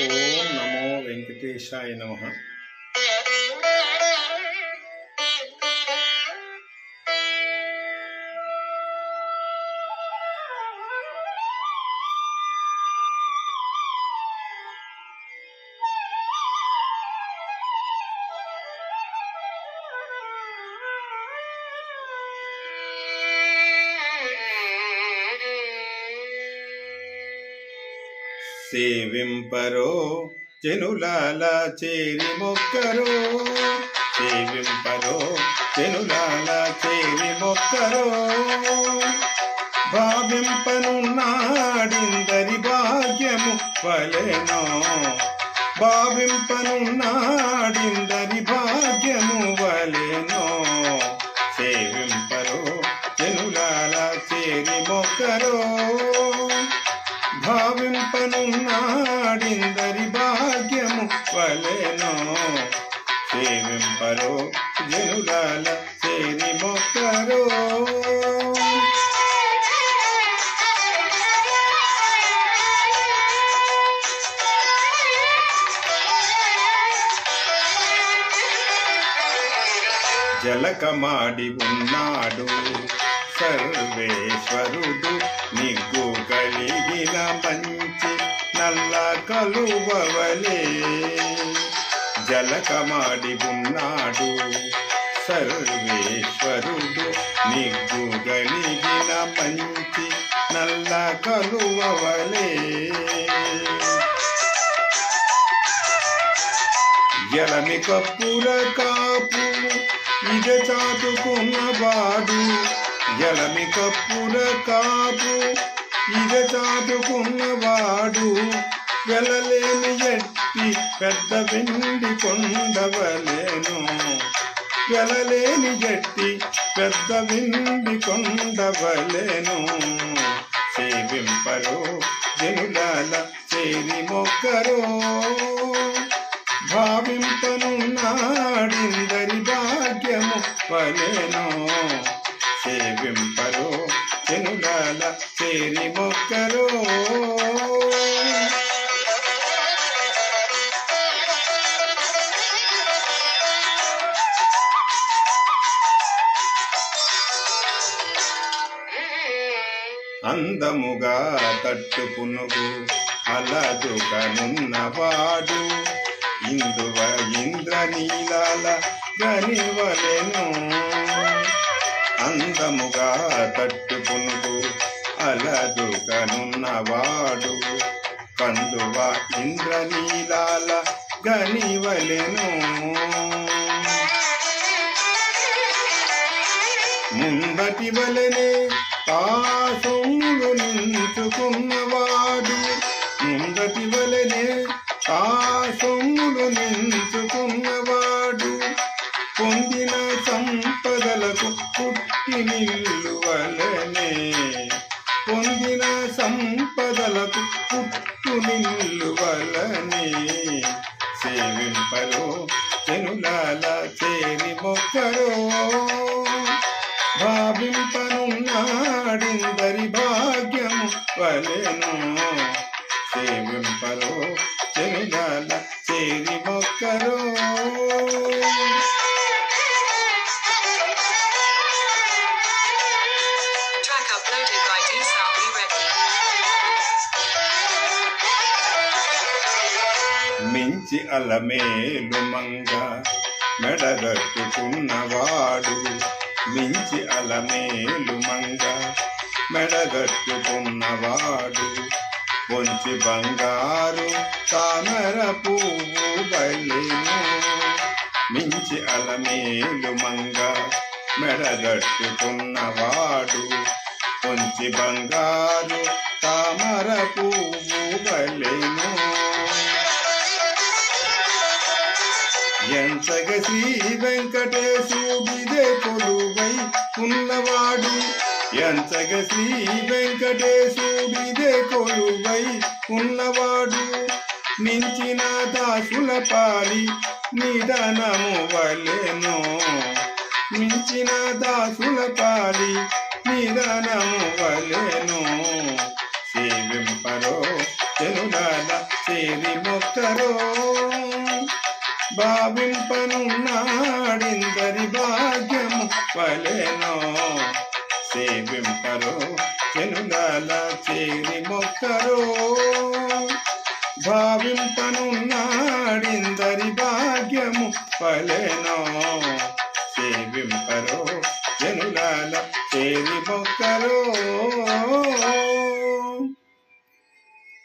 ఓం నమో వెంకటేశాయ నమ. సేవింపరో చెనులాల చేరి మొక్కరో. సేవింపరో చెనులాల చేరి మొక్కరో. భావింపనున్నాడిందరి భాగ్యము వలెనో. భావింపనున్నాడిందరి భాగ్యము వలె పరో జనులాల చేరి మొక్కరో. జలకమాడి ఉన్నాడు సర్వేశ్వరుడు నిగ్గు కలిగిన మంచి నల్ల కలువవలే. జలకమాడి ఉన్నాడు సర్వేశ్వరుడు నిగ్గుగలిగిన మంచి నల్ల కలువవలే. ఎలమి కప్పుల కాపు ఇద చాటుకున్నవాడు ఎలమి కప్పుల కాపు ఇద చాటుకున్నవాడు వెళ్ళలేని ఎట్టి పెద్ద వెండి కొండవలేను. వెళ్ళలేని ఎట్టి పెద్ద వెండి కొండవలేను. సేవింపరో జనులాల చేరి మొక్కరో. భావింపనున్నాడిందరి భాగ్యము వలెనో. సేవింపరో చెనులాల చేరి మొక్కరో. అందముగా తట్టు పునుగు అలదుకనున్నవాడు ఇందువ ఇంద్రనీలాల గనివలెను. అందముగా తట్టు పునుగు అలదుకనున్నవాడు కందువ ఇంద్రనీలాల గనివలెను. ముందటి వలనే తాసొమ్ములు నించుకున్నవాడు ముందటి వలనే తాసొమ్ములు నించుకున్నవాడు పొందిన సంపదలకు పుట్టి నిల్లువలనే పొందిన సంపదలకు పుట్టు నిల్లువలనే సేవింపరో చెనులాల చేరి మొక్కరో భావింపనున్నాడిందరి భాగ్యము వలెను. సేవింపరో చెనులాల చేరి మొక్కరో. మించి అలమేలు మంగ మెడగట్టుకున్నవాడు మించి అలమేలు మంగ మెడగట్టుకున్నవాడు పొంచి బంగారు తామర పువ్వు బలిను మించి అలమేలు మంగ మెడగట్టుకున్నవాడు పొంచి బంగారు తామర పువ్వు బలిను ఎంతగసి శ్రీ వెంకటేశుడిదే ఉన్నవాడు. ఎంతగ శ్రీ వెంకటేశుడిదే కొలువై ఉన్నవాడు. మించిన దాసుల పాలి నిధనము వలెనో మించిన దాసుల పాలి నిధనము వలెనో సేవింపరో చెనులాల సేవి మొక్కరో భావింపనున్నాడిందరి భాగ్యము చెప్పలేను సేవింపరు చెనులాల చేరి మొక్కరు. భావింపనున్నాడిందరి భాగ్యము పలెనో సేవింపరు చెనులాల చేరి మొక్కరు.